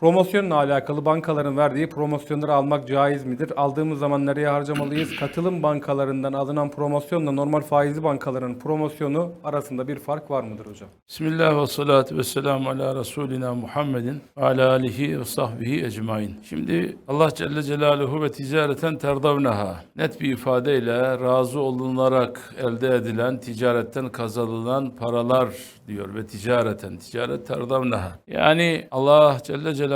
Promosyonla alakalı bankaların verdiği promosyonları almak caiz midir? Aldığımız zaman nereye harcamalıyız? Katılım bankalarından alınan promosyonla normal faizli bankaların promosyonu arasında bir fark var mıdır hocam? Bismillah ve salatu ve selamu ala Resulina Muhammedin ala alihi ve sahbihi ecmain. Şimdi Allah Celle Celaluhu ve ticareten terdavnaha net bir ifadeyle razı olunarak elde edilen ticaretten kazanılan paralar diyor ve ticareten ticaret terdavnaha. Yani Allah Celle Celaluhu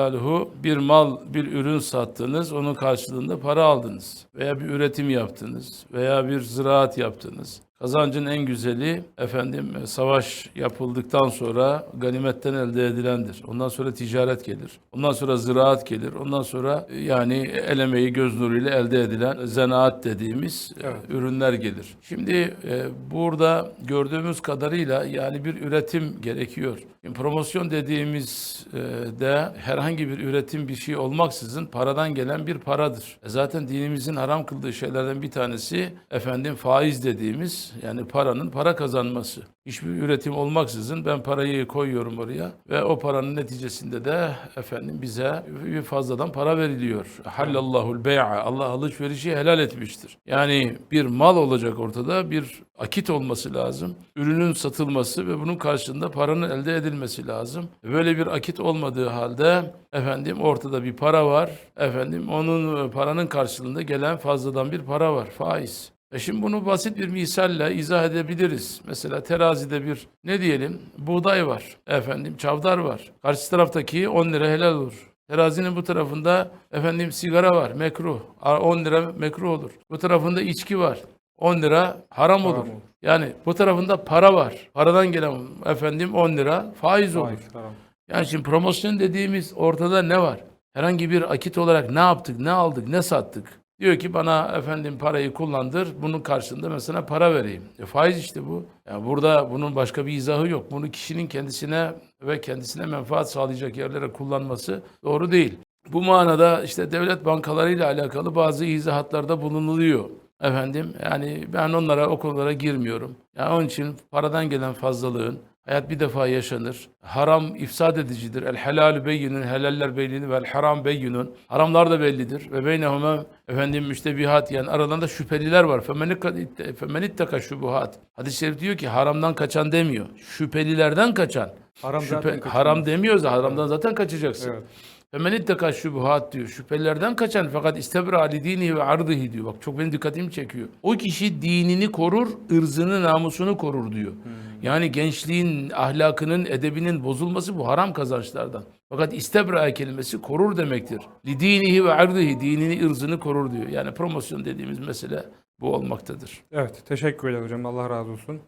bir mal bir ürün sattınız onun karşılığında para aldınız veya bir üretim yaptınız veya bir ziraat yaptınız. Kazancın en güzeli efendim e, savaş yapıldıktan sonra ganimetten elde edilendir. Ondan sonra ticaret gelir. Ondan sonra ziraat gelir. Ondan sonra e, yani el emeği göz nuruyla elde edilen zanaat dediğimiz e, Evet. ürünler gelir. Şimdi e, burada gördüğümüz kadarıyla yani bir üretim gerekiyor. Şimdi promosyon dediğimiz e, de herhangi bir üretim bir şey olmaksızın paradan gelen bir paradır. E zaten dinimizin haram kıldığı şeylerden bir tanesi efendim faiz dediğimiz yani paranın para kazanması. Hiçbir üretim olmaksızın ben parayı koyuyorum oraya ve o paranın neticesinde de efendim bize bir fazladan para veriliyor. Hallallahul bey'a. Allah alışverişi helal etmiştir. Yani bir mal olacak ortada, bir akit olması lazım. Ürünün satılması ve bunun karşılığında paranın elde edilmesi lazım. Böyle bir akit olmadığı halde efendim ortada bir para var. Efendim onun paranın karşılığında gelen fazladan bir para var. Faiz. E şimdi bunu basit bir misalle izah edebiliriz. Mesela terazide bir ne diyelim buğday var. Efendim çavdar var. Karşı taraftaki 10 lira helal olur. Terazinin bu tarafında efendim sigara var mekruh. A- 10 lira mekruh olur. Bu tarafında içki var. 10 lira haram olur. olur. Yani bu tarafında para var. Paradan gelen efendim 10 lira faiz olur. Faiz, tamam. Yani şimdi promosyon dediğimiz ortada ne var? Herhangi bir akit olarak ne yaptık, ne aldık, ne sattık? Diyor ki bana efendim parayı kullandır, bunun karşılığında mesela para vereyim. E faiz işte bu. Yani burada bunun başka bir izahı yok. Bunu kişinin kendisine ve kendisine menfaat sağlayacak yerlere kullanması doğru değil. Bu manada işte devlet bankalarıyla alakalı bazı izahatlarda bulunuluyor. Efendim yani ben onlara o konulara girmiyorum. Yani onun için paradan gelen fazlalığın hayat bir defa yaşanır. Haram ifsad edicidir. El helalü beyyinun, helaller bellidir ve el haram beyyinun. Haramlar da bellidir. Ve beynehuma efendim müştebihat yani aralarında şüpheliler var. Femenitteka şubuhat. Hadis-i şerif diyor ki haramdan kaçan demiyor. Şüphelilerden kaçan. Haram Şüphe, haram demiyorsa haramdan zaten kaçacaksın. Evet. Femen itteka şubuhat diyor. Şüphelerden kaçan fakat istebra ali dini ve ardıhi diyor. Bak çok benim dikkatimi çekiyor. O kişi dinini korur, ırzını, namusunu korur diyor. Yani gençliğin, ahlakının, edebinin bozulması bu haram kazançlardan. Fakat istebra kelimesi korur demektir. Li dinihi ve ardıhi, dinini, ırzını korur diyor. Yani promosyon dediğimiz mesele bu olmaktadır. Evet, teşekkür ederim hocam. Allah razı olsun.